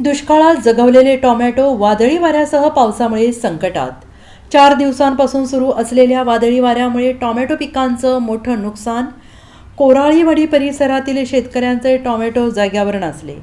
दुष्काळात जगवलेले टोमॅटो वादळी वाऱ्यासह पावसामुळे संकटात. चार दिवसांपासून सुरू असलेल्या वादळी वाऱ्यामुळे टोमॅटो पिकांचं मोठं नुकसान. कोराळीवाडी परिसरातील शेतकऱ्यांचे टोमॅटो जाग्यावर नाचले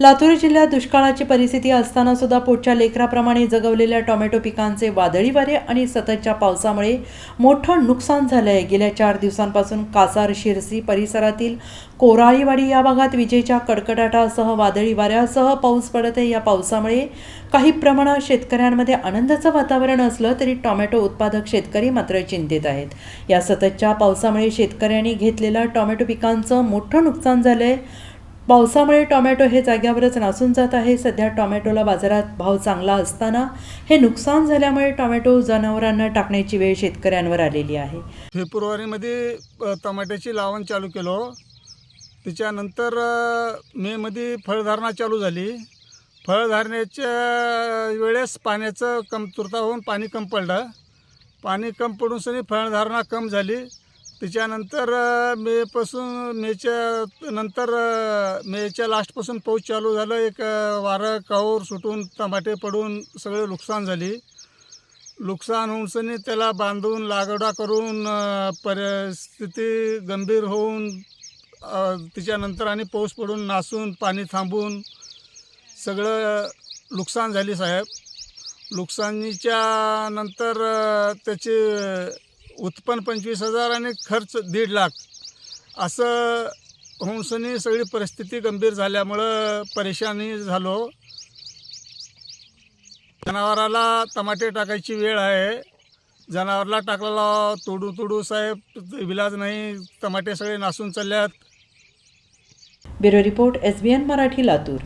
लातूर जिल्ह्यात दुष्काळाची परिस्थिती असताना सुद्धा पोटच्या लेकराप्रमाणे जगवलेल्या टोमॅटो पिकांचे वादळी वारे आणि सततच्या पावसामुळे मोठं नुकसान झालं आहे गेल्या चार दिवसांपासून कासार शिरसी परिसरातील कोराळीवाडी या भागात विजेच्या कडकडाटासह वादळी वाऱ्यासह पाऊस पडत आहे. या पावसामुळे काही प्रमाणात शेतकऱ्यांमध्ये आनंदाचं वातावरण असलं तरी टोमॅटो उत्पादक शेतकरी मात्र चिंतेत आहेत. या सततच्या पावसामुळे शेतकऱ्यांनी घेतलेलं टोमॅटो पिकांचं मोठं नुकसान झालं आहे पावसामुळे टोमॅटो हे जाग्यावरच नासून जात आहे. सध्या टोमॅटोला बाजारात भाव चांगला असताना हे नुकसान झाल्यामुळे टोमॅटो जनावरांना टाकण्याची वेळ शेतकऱ्यांवर आलेली आहे. फेब्रुवारीमध्ये टोमॅटोची लावण चालू केलो. त्याच्यानंतर मेमध्ये फळधारणा चालू झाली. फळधारण्याच्या वेळेस पाण्याचं कमतुरता होऊन पाणी कम पडलं. पाणी कम पडून सनी फळधारणा कम झाली. त्याच्यानंतर मेपासून मेच्या नंतर मेच्या लास्टपासून पाऊस चालू झालं. एक वारं काऊर सुटून टमाटे पडून सगळे नुकसान झाली. नुकसान होऊनसनी त्याला बांधून लागवडा करून परिस्थिती गंभीर होऊन त्याच्यानंतर आणि पाऊस पडून नासून पाणी थांबून सगळं नुकसान झाली साहेब. नुकसानीच्या नंतर त्याची उत्पन्न पंचवीस हजार आणि खर्च दीड लाख. असं होऊन सगळी परिस्थिती गंभीर झाल्यामुळं परेशानी झालो. जनावराला टमाटे टाकायची वेळ आहे. जनावरला टाकलेला तोडू तोडू साहेब विलाज नाही. टमाटे सगळे नासून चालल्यात. Bureau report S B N Marathi Latur.